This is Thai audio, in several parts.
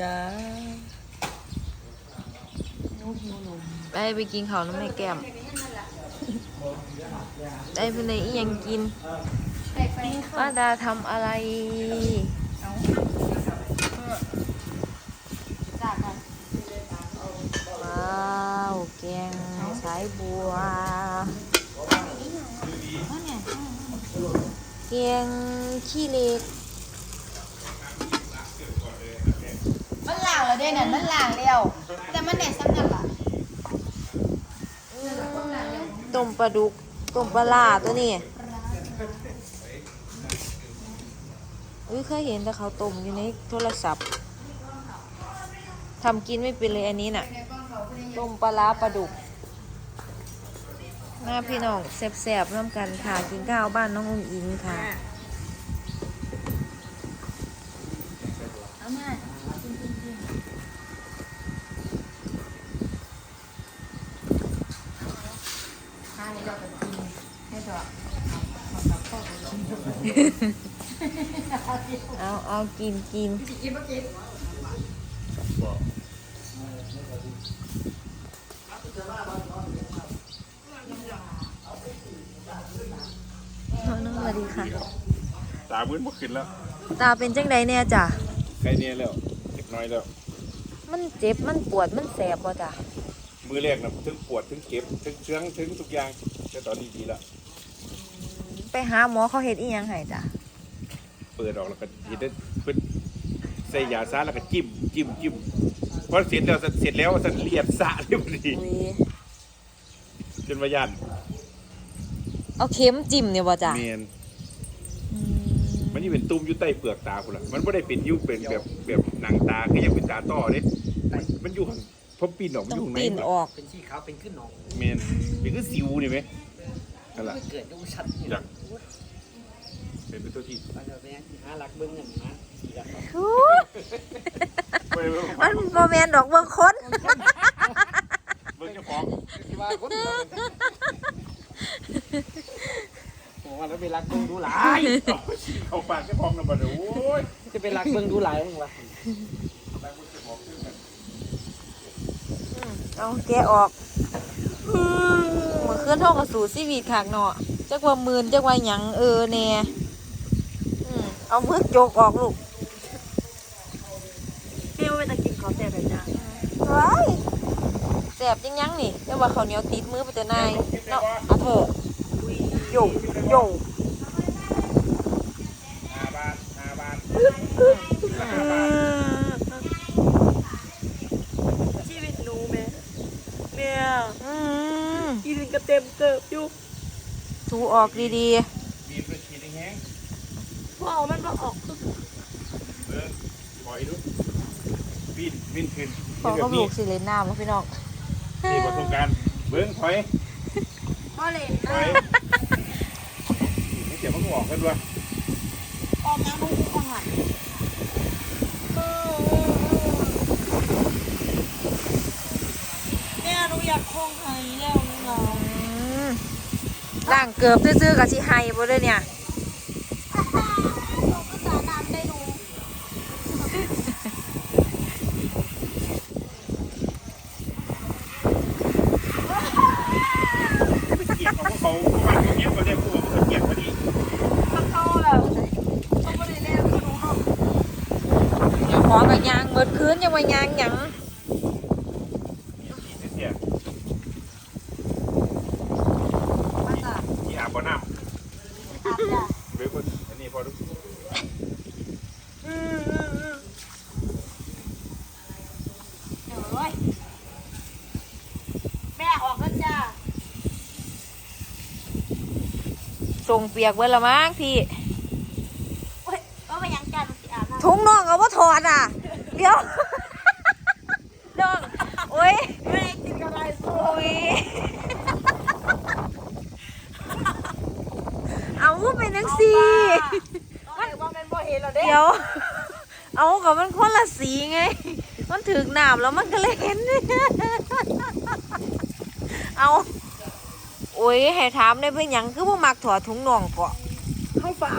จ้าไปไปกินข้าวน้ำแม่แก้ม ได้ไปไหนอีหยังกินป้าดาทำอะไรจ้าค่ะว้าวแกงสายบัวแกงขี้เหล็ก ด้วเด้นั่นมันล่างแล้ว แต่มันได้สำนักล่ะต้มปลาดุกต้มปลาล่าตัวนี้อุ้ยเคยเห็นแต่เขาต้มอยู่ในโทรศัพท์ทำกินไม่เป็นเลยอันนี้น่ะต้มปลาร้าปลาดุกมาพี่น้องแซ่บๆร่วมกันค่ะ กินข้าวบ้านน้องอุ้งอิงค่ะ เอามาให้เราไปกินให้ดอก เอากินกินกินบ่กินน้องน้องสวัสดีค่ะ ตามืดบ่ขึ้นแล้ว ตาเป็นจังใดเนี่ยจ้ะใกล้เนี่ยแล้วเด็กน้อยแล้ว มันเจ็บมันปวดมันแสบป่ะจ้ะมือแรกนะถึงปวดถึงเจ็บถึงเชื้องถึงทุกอย่างแต่ตอนนี้ดีแล้วไปหาหมอเขาเห็ดอีหยังให้จ้ะ เปิดออกแล้วก็เห็นได้เพิ่นใส่ยาซาแล้วก็จิ้มจิ้มจิ้มพอเสร็จแล้วเสร็จแล้วสันเลียดสะเลยพอดีอุ้ยจนว่าย่านเอาเข็มจิ้มเนี่ยป่ะจ้ะเมียนอืมมันนี่เป็นตุ่มอยู่ใต้เปลือกตาพุ่นล่ะมันไม่ได้เป็นอยุ่เป็นแบบแบบหนังตาก็ยังเป็นตาต้อเด้มันมันอยู่ข้างพอปีนออกมันต้อองยู่ข้างในปีนออกเป็นสีขาวเป็นขึ้นหนองเมียนเป็นคือสิวนี่ไหมนั่นแหละไม่เกิดดูชัดอยาก เป็นเป็นตัวที่ไปเดี๋ยวไปหาหลักเบิ้งเงินนะสีละครับอู้มันโมแมนดอกเบืองคนเบิ่งเจ้าของที่ว่าคนผมว่าแล้วไปรักเบิ้งดูหลายเอาปากเจ้าของนำมาเด้อโอ้ยจะไปรักเบิ้งดูหลายมั้งวะเอาแกะออกเหมือนเคลื่อนท่องกับสู่ชีวิตขากเนาะจักว่ามืนจักว่าหยังเออแน่อืม เอามือโจกออกลูกเปรี้ยวไปตะกินขอแต่ไปจ้าว้ายแสบจังยังนี่แต่ว่าเขาวเหนียวติดมือไปแต่นายเนาะเอาเถอะโยโยห้าบาทห้าบาทชีวิตหนูแม่แม่อืมกินก็เต็มเกิบอยู่ถูออกดีบีบด้วยขีดแห้ง พอเอามันมาออกคือๆเบิ่งปล่อยดูปีนวินขึ้นๆพอก็ลูกสิเลนน้ำแล้วพี่น้องนี่ประสบการณ์เบิ้งถอยพ่อเลยถอยไม่เจ็บมันก็ออกกันด้วยออกน้ำมันคงหันแม่หนูอยากคงไห้แล้วหนูเหงาอืมล่างเกือบซื่อๆกับสิไฮบ่เลยเนี่ย เกียบของเขาเพราะว่าตรงนี้เขาได้พูดว่าเขาเกียบพอดี เขาแบบเขาไม่ได้เล่นคือหนูเนาะ อย่าขอกับยางเบิดคืนยังมายางหยังเสียมาจ้ะที่อาบบ่อน้อาบจ้ะำเบิ้งคนอันนี้พอดูอืมอืมอืมเดี๋ยวเลยแม่ออกแล้วจ้าส่งเปียกเบิดละมั้งพี่โอ้ยว่าไปยังจ้าหนูสิอาบน้ำทุงน้องเอาว่าถอดอะ เดี๋ยวน้องโอ้ยไม่ได้กินกับอะไรสู้โอ้ยเอาไปนังสีมันว่าเป็นบ่เห็นเราเด้เดี๋ยว เอากับมันคนละสีไง มันถึกหนามแล้วมันก็เลยเห็น เอาโอ้ยให้ถามได้เพื่อนหยังคือว่ามักถอดถุงน่องเกาะเข้าเปล่า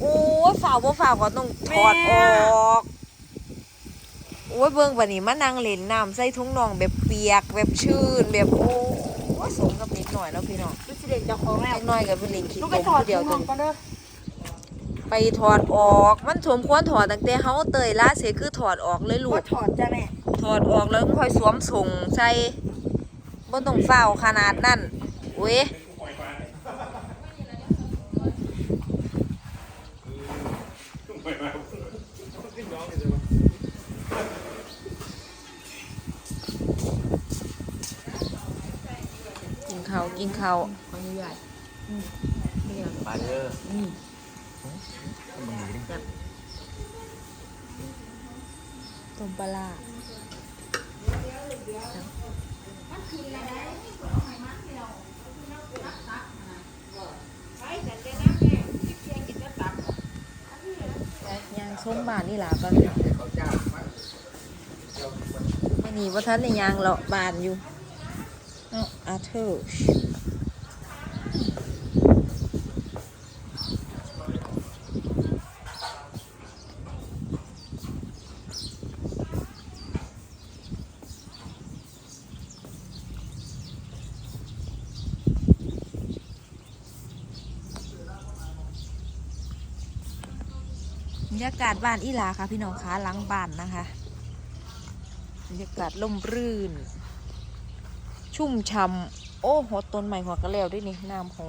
โอ้ยฝ่าวบ่ฝ่าวก็ต้องถอดออก อ้ยเบิ่งบัดนี้มานั่งเล่นน้ำใส่ถุงน่องแบบเปียกแบบชื้นแบบโอ้ยสมกับเด็กหน่อยแล้วพี่น้องลูกสิเด็กเจ้าของแล้วเด็กน้อยกับเป็นเล่นขี้ลูกโกไปงถอดผู้เดียวถุงตัน่วองนี้ก่อนเด้อไปถอดออกมันสมควรถอดตั้งแต่เฮาเตยล่าเสียคือถอดออกเลยลูว่ากถอดจ้ะแม่ถอดออกแล้วค่อยสวมส่งใส่บ่ต้องเฝ้าขนาดนั้นเว้ย กินข้าวกินข้าวขออนุญาตไปเด้อต้มปลาร้าย่างส้มบานนี่ล่ะก็ไม่หนีว่าท่านในยางเลาะบานอยู่เนาะอาเธอร์บรรยากาศบ้านอีหลาค่ะ พี่น้องคะหลังบ้านนะคะ บรรยากาศล่มรื่น ชุ่มช่ำโอ้หัวต้นใหม่หัวกระแล้วด้วยนี่น้ำของ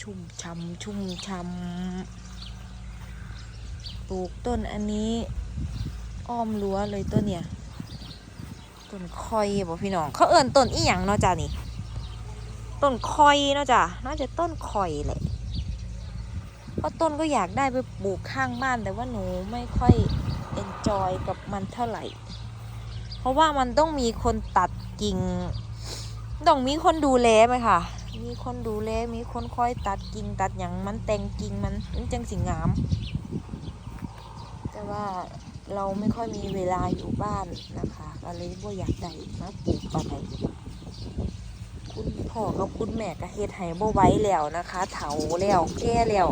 ชุ่มช่ำชุ่มช่ำปลูกต้นอันนี้ อ้อมรั้วเลยต้นเนี่ยต้นคอยบอกพี่น้อง เขาเอิ่นต้นอีหยังเนาะจ้านี่ต้นคอยเนาะจ้ะน่าจะต้นคอยแหละเพราะต้นก็อยากได้ไปปลูกข้างบ้านแต่ว่าหนูไม่ค่อยเอนจอยกับมันเท่าไหร่ เพราะว่ามันต้องมีคนตัดกิ่ง ต้องมีคนดูแลไหมค่ะ มีคนดูแล มีคนคอยตัดกิ่งตัดอย่างมันแต่งกิ่งมันมันจังสิงาม แต่ว่าเราไม่ค่อยมีเวลาอยู่บ้านนะคะก็เลยบ่อยากได้มาปลูกปานใดคุณพ่อกับคุณแม่ก็เฮ็ดให้บ่ไว้แล้วนะคะเฒ่าแล้วแก่แล้ว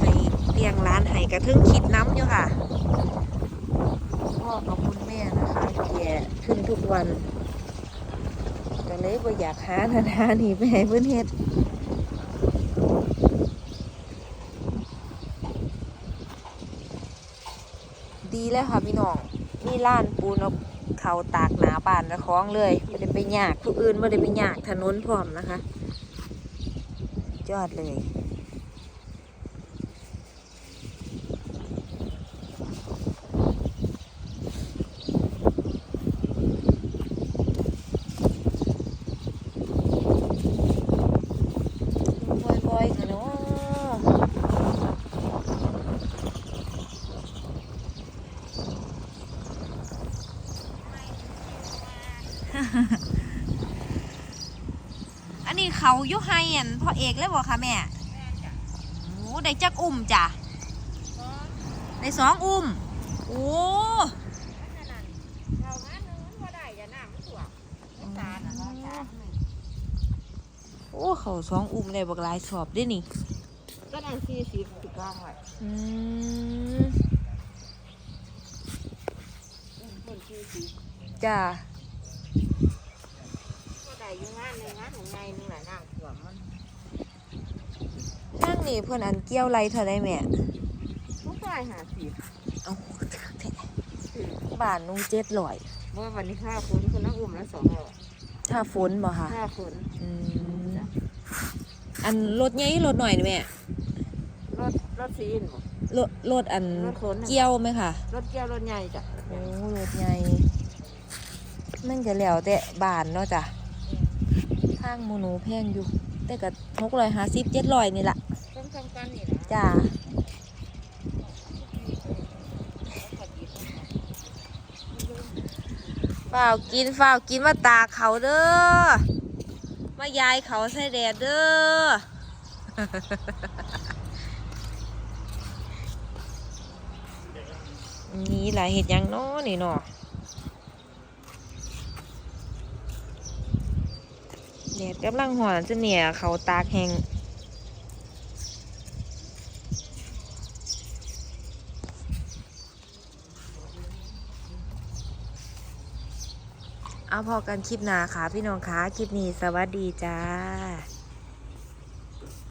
ให้เลี้ยงร้านให้กระทึงคิดน้ำอยู่ค่ะ พ่อกับคุณแม่นะคะแก่ขึ้นทุกวันก็เลยบ่อยากหานานานี่ไปให้เพื่อนเฮ็ดดีแล้วค่ะพี่น้องนี่ล้านปูนเอาเขาตากหนาบานนะคล้องเลยไม่ได้ไปยากผู้อื่นไม่ได้ไปยากถนนพร้อมนะคะ ยอดเลย บ่อยๆค่ะเนาะ อันนี้เขาอยุไฮอันพ่อเอกเลยบ่คะแม่โอ้ได้จักอุ้มจ้ะได้สองอุ้ม โอ้เรางานนึงบ่ได้อย่าน้ำมันตัวตาน่ะเนาะจ้าโอ้เขาสองอุ้มได้บักหลายสอบด้วยนี่ก็นั่น40ถูกต้องไว้อืมคน40จ้า ก็ได้อยู่งานหนึงงานของใหญ่นึงน่ะน้ำท่วมมันนั่งนี่เพื่อนอันเกี้ยวไรเธอได้แม่ทุกฝ่าย50เอาแท้บ้านหนูเจ็ดลอยเมื่อวันนี้ค่าฝนคนละอุ้มละ200ถ้าฝนบ่ค่ะค่าฝนอืมอันรถใหญ่รถหน่อยนี่แม่รถรถซีนบ่รถรถอันรถขนน่ะ เกี้ยวไหมค่ะ รถเกี่ยวรถใหญ่จ้ะโอ้รถใหญ่มันก็แล้วแต่บ้านเนาะจ้ะทางหมูหนูแพงอยู่ แต่ก็หกร้อยห้าสิบเจ็ดร้อยนี่ละต้องทำกันนี่นะจ้าฝ้าวกินฝ้าวกินมาตากเขาเด้อ มายายเขาใส่แดดเด้อนี่หลายเห็ดหยังเนาะนี่เนาะ แดดกำลังหอนจะเนี่ยเขาตากแห้งเอาพอกันคลิปหนาค่ะพี่น้องคะคลิปนี้สวัสดีจ้า